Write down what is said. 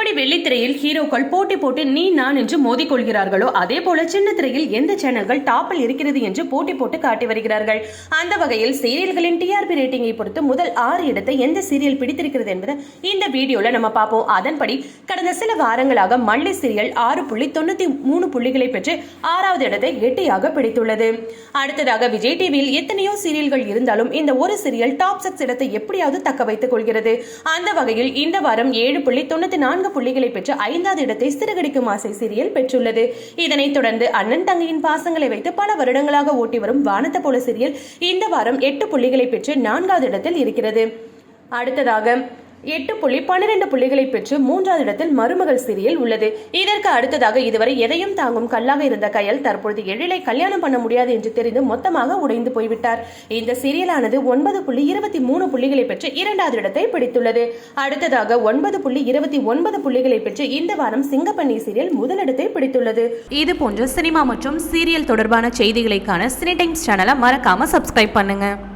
எப்படி வெள்ளித்திரையில் ஹீரோக்கள் போட்டி போட்டு நீ நான் என்று மோதிக்கொள்கிறார்களோ அதே போல சின்ன திரையில் எந்த சேனல்கள் டாப்பில் இருக்கிறது என்று போட்டி போட்டு காட்டி வருகிறார்கள். அந்த வகையில் சீரியல்களின் டிஆர்பி ரேட்டிங்கை பொறுத்து முதல் ஆறு இடத்தை எந்த சீரியல் பிடித்திருக்கிறது என்பதை இந்த வீடியோல நம்ம பார்ப்போம். அதன்படி கடந்த சில வாரங்களாக மல்லி சீரியல் ஆறு புள்ளி தொண்ணூத்தி மூணு புள்ளிகளை பெற்று ஆறாவது இடத்தை எட்டியாக பிடித்துள்ளது. அடுத்ததாக விஜய் டிவியில் எத்தனையோ சீரியல்கள் இருந்தாலும் இந்த ஒரு சீரியல் டாப் சிக்ஸ் இடத்தை எப்படியாவது தக்க வைத்துக் கொள்கிறது. அந்த வகையில் இந்த வாரம் ஏழு புள்ளி தொண்ணூத்தி நான்கு புள்ளிகளை பெற்று ஐந்தாவது இடத்தை சிறுகடிக்கும் ஆசை சீரியல் பெற்றுள்ளது. இதனைத் தொடர்ந்து அண்ணன் தங்கையின் பாசங்களை வைத்து பல வருடங்களாக ஓட்டி வரும் வானத்த போல சீரியல் இந்த வாரம் எட்டு புள்ளிகளை பெற்று நான்காவது இடத்தில் இருக்கிறது. அடுத்ததாக எட்டு புள்ளி பன்னிரண்டு புள்ளிகளை பெற்று மூன்றாவது இடத்தில் மருமகள் சீரியல் உள்ளது. இதற்கு அடுத்ததாக இதுவரை எதையும் தாங்கும் கல்லாக இருந்த கயல் தற்பொழுது எழிலை கல்யாணம் பண்ண முடியாது என்று தெரிந்து மொத்தமாக உடைந்து போய்விட்டார். இந்த சீரியலானது ஒன்பது புள்ளி இருபத்தி மூணு புள்ளிகளை பெற்று இரண்டாவது இடத்தை பிடித்துள்ளது. அடுத்ததாக ஒன்பது புள்ளி இருபத்தி ஒன்பது புள்ளிகளை பெற்று இந்த வாரம் சிங்கப்பண்ணி சீரியல் முதலிடத்தை பிடித்துள்ளது. இது போன்ற சினிமா மற்றும் சீரியல் தொடர்பான செய்திகளைக்கான சினி டைம்ஸ் சேனலை மறக்காம சப்ஸ்கிரைப் பண்ணுங்க.